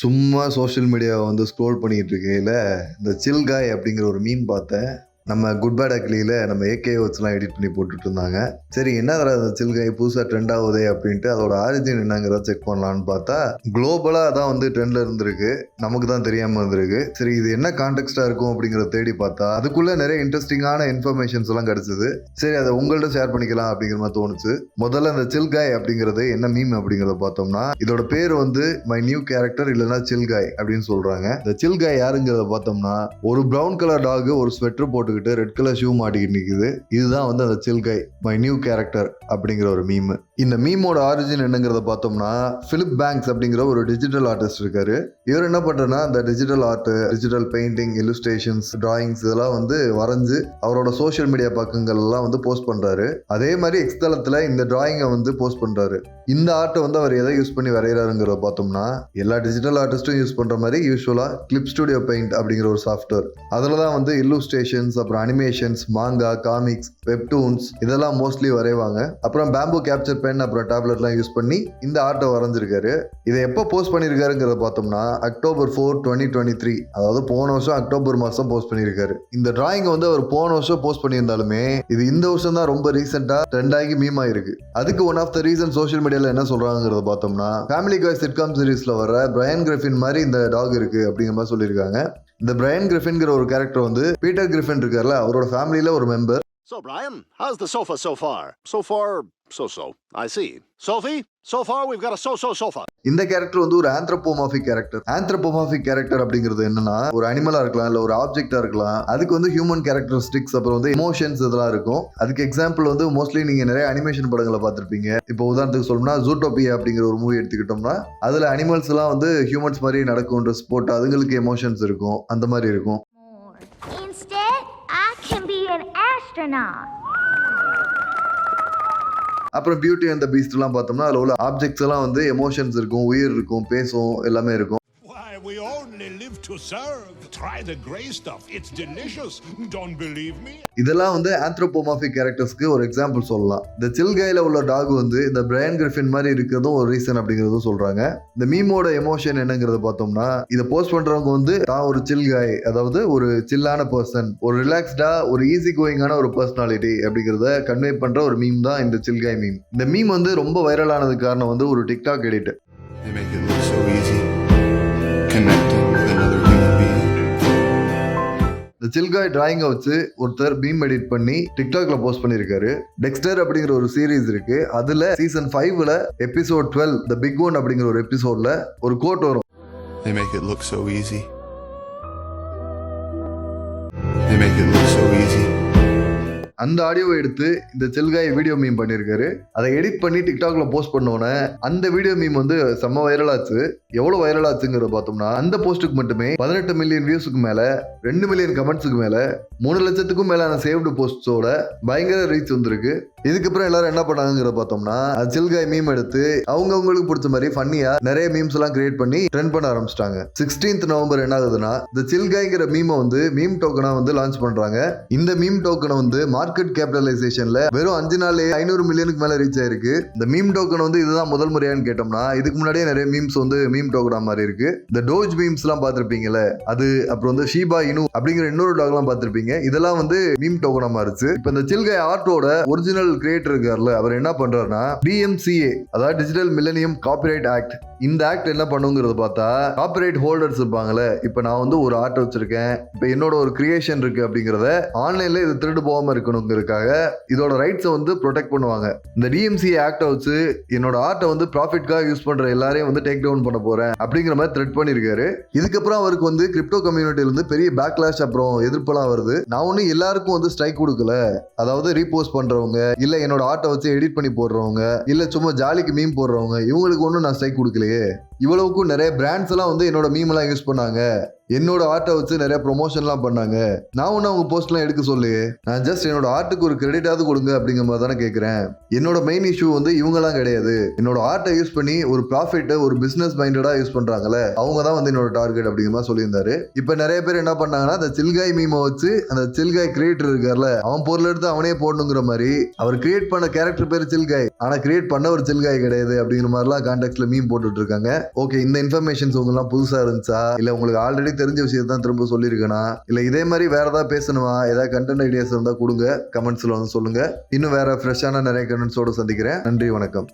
சும்மா சோஷியல் மீடியாவை வந்து ஸ்க்ரோல் பண்ணிகிட்டு இருக்கையில் இந்த சில் காய் அப்படிங்கிற ஒரு மீன் பார்த்தேன். நம்ம குட் பேட் அக்லியில் நம்ம ஏகே வச்சுலாம் எடிட் பண்ணி போட்டுட்டு இருந்தாங்க. சரி என்ன தர அந்த சில் புதுசாக ட்ரெண்ட் ஆகுதே அப்படின்ட்டு அதோட ஆரிஜின் என்னங்கிறத செக் பண்ணலான்னு பார்த்தா குளோபலாக தான் வந்து ட்ரெண்டில் இருந்திருக்கு. நமக்கு தான் தெரியாமல் இருந்திருக்கு. சரி இது என்ன கான்டெக்ட்டாக இருக்கும் அப்படிங்கிறத தேடி பார்த்தா அதுக்குள்ளே நிறைய இன்ட்ரெஸ்டிங்கான இன்ஃபர்மேஷன்ஸ் எல்லாம் கிடச்சிது. சரி அதை உங்கள்கிட்ட ஷேர் பண்ணிக்கலாம் அப்படிங்கிற மாதிரி தோணுச்சு. முதல்ல அந்த சில்காய் அப்படிங்கிறது என்ன மீம் அப்படிங்கிறத பார்த்தோம்னா இதோட பேர் வந்து மை நியூ கேரக்டர் இல்லைன்னா சில்காய் அப்படின்னு சொல்கிறாங்க இந்த சில்காய் யாருங்கிறத பார்த்தோம்னா ஒரு ப்ரௌன் கலர் டாக் ஒரு ஸ்வெட்டர் போட்டுக்கிட்டு ரெட் கலர் ஷூ மாட்டிக்கிட்டு நிக்குது. இதுதான் வந்து அந்த சில்கை மை நியூ கேரக்டர் அப்படிங்கிற ஒரு மீம் இந்த மீமோட ஆரிஜின் என்னங்கிறத பார்த்தோம்னா ஃபிலிப் பேங்க்ஸ் அப்படிங்கிற ஒரு டிஜிட்டல் ஆர்டிஸ்ட் இருக்காரு. இவர் என்ன பண்றேன்னா இந்த digital art digital painting illustrations drawings இதெல்லாம் வந்து வரைஞ்சு அவரோட சோஷியல் மீடியா பக்கங்கள் எல்லாம் வந்து போஸ்ட் பண்றாரு. அதே மாதிரி எக்ஸ் இந்த டிராயிங்கை வந்து போஸ்ட் பண்றாரு. இந்த ஆர்ட்டை வந்து அவர் எதை யூஸ் பண்ணி வரைகிறாருங்கிறத பார்த்தோம்னா எல்லா டிஜிட்டல் ஆர்டிஸ்ட்டும் யூஸ் பண்ற மாதிரி யூஸ்வலா கிளிப் ஸ்டுடியோ பெயிண்ட் அப்படிங்கிற ஒரு சாஃப்ட்வேர் அதில் தான் வந்து இல்லுஸ்ட்ரேஷன்ஸ் அப்புறம் அனிமேஷன்ஸ் மாங்கா காமிக்ஸ் வெப்டூன்ஸ் இதெல்லாம் மோஸ்ட்லி வரைவாங்க. அப்புறம் பேம்பு கேப்சர் பென் அப்புறம் டேப்லெட்லாம் யூஸ் பண்ணி இந்த ஆர்ட்டை வரைஞ்சிருக்காரு. இதை எப்போ போஸ்ட் பண்ணியிருக்காருங்கிறத பார்த்தோம்னா October four twenty twenty three அதாவது போன வருஷம் அக்டோபர் மாதம் போஸ்ட் பண்ணியிருக்காரு இந்த டிராயிங்கை வந்து அவர் போன வருஷம் போஸ்ட் பண்ணியிருந்தாலுமே இது இந்த வருஷம் தான் ரொம்ப ரீசெண்டாக ட்ரெண்ட் ஆகி மீம் ஆயிருக்கு. அதுக்கு one of the reason social மீடியாவில் என்ன சொல்கிறாங்கிறத பார்த்தோம்னா ஃபேமிலி காய் சிட்காம் சீரீஸில் வர பிரையன் கிரிஃபின் மாதிரி இந்த டாக் இருக்குது அப்படிங்கிற மாதிரி சொல்லியிருக்காங்க. இந்த பிரையன் கிரிஃபின்ங்கிற ஒரு கேரக்டர் வந்து பீட்டர் கிரிஃபின் இருக்கார்ல அவரோட ஃபேமிலியில ஒரு member So, Brian, how's the sofa so far? So far, so so. I see. Sophie, so far we've got a so so sofa. இந்த கேரக்டர் வந்து ஒரு ஆந்த்ரோபோமாஃபிக் கேரக்டர் ஆந்த்ரோபோமாஃபிக் கேரக்டர் அப்படிங்கிறது என்னன்னா ஒரு அனிமலா இருக்கலாம் இல்ல ஒரு ஆப்ஜெக்டா இருக்கலாம் அதுக்கு வந்து ஹியூமன் கேரக்டரிஸ்டிக்ஸ் அப்புறம் வந்து எமோஷன்ஸ் இதெல்லாம் இருக்கும் அதுக்கு எக்ஸாம்பிள் வந்து மோஸ்ட்லி நீங்க நிறைய அனிமேஷன் படங்களை பார்த்திருப்பீங்க இப்போ உதாரணத்துக்கு சொல்லணும்னா ஜூட்டோபியா அப்படிங்கிற ஒரு மூவி எடுத்துக்கிட்டோம்னா அதுல அனிமல்ஸ் எல்லாம் வந்து ஹியூமன்ஸ் மாதிரி நடக்கும் ட்ரெஸ் போட்டு அதுங்களுக்கு எமோஷன்ஸ் இருக்கும் அந்த மாதிரி இருக்கும். Instead, I can be an astronaut. அப்புறம் பியூட்டி அண்ட் த பீஸ்ட்லாம் பார்த்தோம்னா அதுல உள்ள ஆப்ஜெக்ட்ஸ் எல்லாம் வந்து எமோஷன்ஸ் இருக்கும் உயிர் இருக்கும் பேசும் எல்லாமே இருக்கும். To serve. Try the gray stuff. It's delicious. Don't believe me? இதெல்லாம் வந்து ஆந்த்ரோபோமாஃபிக் கேரக்டர்ஸ்க்கு ஒரு எக்ஸாம்பிள் சொல்லலாம் இந்த சில்கையில் உள்ள டாக் வந்து இந்த பிரையன் கிரிஃபின் மாதிரி இருக்கிறதும் ஒரு ரீசன் அப்படிங்கிறதும் சொல்றாங்க இந்த மீமோட எமோஷன் என்னங்கிறத பார்த்தோம்னா இதை போஸ்ட் பண்றவங்க வந்து தான் ஒரு சில் காய் அதாவது ஒரு சில்லான பர்சன் ஒரு ரிலாக்ஸ்டா ஒரு ஈஸி கோயிங்கான ஒரு பர்சனாலிட்டி அப்படிங்கிறத கன்வே பண்ற ஒரு மீம் தான் இந்த சில்காய் மீம் இந்த மீம் வந்து ரொம்ப வைரலானதுக்கு காரணம் வந்து ஒரு டிக்டாக் எடிட் இந்த சில்காய் டிராயிங்கை வச்சு ஒருத்தர் பீம் எடிட் பண்ணி டிக்டாக்ல போஸ்ட் பண்ணியிருக்காரு டெக்ஸ்டர் அப்படிங்கிற ஒரு சீரீஸ் இருக்கு. அதுல சீசன் ஃபைவ்ல episode twelve the big one அப்படிங்கிற ஒரு எபிசோட்ல ஒரு கோட் வரும். They make it look so easy. அந்த ஆடியோவை எடுத்து இந்த சில்காய் வீடியோ மீம் பண்ணியிருக்காரு அதை எடிட் பண்ணி டிக்டாக்ல போஸ்ட் பண்ணோன்னே அந்த வீடியோ மீம் வந்து செம்ம வைரலாச்சு எவ்வளோ எவ்வளவு பார்த்தோம்னா அந்த போஸ்ட்டுக்கு மட்டுமே பதினெட்டு மில்லியன் வியூஸுக்கு மேல ரெண்டு மில்லியன் கமெண்ட்ஸுக்கு மேல மூணு லட்சத்துக்கும் மேலான சேவ்டு போஸ்ட்ஸோட பயங்கர ரீச் வந்திருக்கு. இதுக்கப்புறம் எல்லாரும் என்ன பண்ணாங்கிறத பார்த்தோம்னா அது சில்காய் மீம் எடுத்து அவங்கவுங்களுக்கு பிடிச்ச மாதிரி ஃபன்னியா நிறைய மீம்ஸ் எல்லாம் கிரியேட் பண்ணி ட்ரெண்ட் பண்ண ஆரம்பிச்சிட்டாங்க. சிக்ஸ்டீன்த் நவம்பர் என்ன ஆகுதுன்னா இந்த சில்காய்ங்கிற மீமை வந்து மீம் டோக்கனா வந்து லான்ச் பண்றாங்க. இந்த மீம் டோக்கனை வந்து மார்க்கெட் கேபிட்டலைசேஷன்ல வெறும் அஞ்சு நாள் ஐநூறு மில்லியனுக்கு மேல ரீச் ஆயிருக்கு. இந்த மீம் டோக்கன் வந்து இதுதான் முதல் முறையான்னு கேட்டோம்னா இதுக்கு முன்னாடியே நிறைய மீம்ஸ் வந்து மீம் டோக்கனா மாதிரி இருக்கு. இந்த டோஜ் மீம்ஸ் எல்லாம் பார்த்திருப்பீங்கல்ல அது அப்புறம் வந்து ஷீபா இனு அப்படிங்கிற இன்னொரு டாக் எல்லாம் பார்த்திருப்பீங்க. இதெல்லாம் வந்து மீம் டோக்கனா மாறுச்சு. இப்போ இந்த சில்கை ஆர்ட்டோட ஒரிஜினல் கிரியேட்டர் இருக்கார்ல அவர் என்ன பண்றாருன்னா டிஎம்சிஏ அதாவது டிஜிட்டல் மில்லனியம் காப்பிரைட் ஆக்ட் இந்த ஆக்ட் என்ன பண்ணுங்கிறது பார்த்தா காப்பரேட் ஹோல்டர்ஸ் இருப்பாங்கல்ல இப்போ நான் வந்து ஒரு ஆர்ட் வச்சிருக்கேன் இப்போ என்னோட ஒரு கிரியேஷன் இருக்கு அப்படிங்கிறத ஆன்லைன்ல இது திருடு போகாம இருக்கணுங்கிறதுக்காக இதோட ரைட்ஸை வந்து ப்ரொடெக்ட் பண்ணுவாங்க. இந்த டிஎம்சி ஆக்டை வச்சு என்னோட ஆர்ட்டை வந்து ப்ராஃபிட்காக யூஸ் பண்ற எல்லாரையும் வந்து டேக் டவுன் பண்ண போறேன் அப்படிங்கிற மாதிரி த்ரெட் பண்ணியிருக்காரு. இதுக்கப்புறம் அவருக்கு வந்து கிரிப்டோ கம்யூனிட்டில இருந்து பெரிய பேக்லாஷ் அப்புறம் எதிர்ப்பெல்லாம் வருது. நான் ஒன்றும் எல்லாருக்கும் வந்து ஸ்ட்ரைக் கொடுக்கல. அதாவது ரீபோஸ்ட் பண்றவங்க இல்ல என்னோட ஆர்ட்டை வச்சு எடிட் பண்ணி போடுறவங்க இல்ல சும்மா ஜாலிக்கு மீம் போடுறவங்க இவங்களுக்கு ஒன்றும் நான் ஸ்ட்ரைக் கொடுக்கல 되게 இவ்வளவுக்கும் நிறைய பிராண்ட்ஸ் எல்லாம் வந்து என்னோட மீம் எல்லாம் யூஸ் பண்ணாங்க. என்னோட ஆர்ட்டை வச்சு நிறைய ப்ரொமோஷன்லாம் பண்ணாங்க. நான் ஒன்றும் அவங்க போஸ்ட்லாம் எடுக்க சொல்லு. நான் ஜஸ்ட் என்னோட ஆர்ட்டுக்கு ஒரு கிரெடிட்டாவது கொடுங்க அப்படிங்கிற மாதிரி தானே கேட்குறேன் என்னோட மெயின் இஷ்யூ வந்து இவங்கலாம் கிடையாது. என்னோட ஆர்ட்டை யூஸ் பண்ணி ஒரு ப்ராஃபிட்டை ஒரு பிஸ்னஸ் மைண்டடாக யூஸ் பண்ணுறாங்கல்ல அவங்க தான் வந்து என்னோட டார்கெட் அப்படிங்கிற மாதிரி சொல்லியிருந்தாரு. இப்போ நிறைய பேர் என்ன பண்ணாங்கன்னா அந்த சில்காய் மீமை வச்சு அந்த சில்காய் கிரியேட்டர் இருக்கார்ல அவன் பொருள் எடுத்து அவனே போடணுங்கிற மாதிரி அவர் கிரியேட் பண்ண கேரக்டர் பேர் சில்காய் ஆனால் கிரியேட் பண்ண ஒரு சில்காய் கிடையாது அப்படிங்கிற மாதிரிலாம் கான்டாக்ட்ல மீம் போட்டுட்டு இருக்காங்க. ஓகே இந்த இன்ஃபர்மேஷன்ஸ் உங்கெல்லாம் புதுசா இருந்துச்சா? இல்ல உங்களுக்கு ஆல்ரெடி தெரிஞ்ச விஷயத்தை தான் திரும்ப சொல்லியிருக்கேனா? இல்ல இதே மாதிரி வேற ஏதாவது பேசணுமா? ஏதாவது கண்டென்ட் ஐடியாஸ் இருந்தா கொடுங்க. கமெண்ட்ஸ்ல வந்து சொல்லுங்க. இன்னும் வேற ஃப்ரெஷ்ஷான நிறைய கண்டென்ட்ஸோட சந்திக்கிறேன். நன்றி வணக்கம்.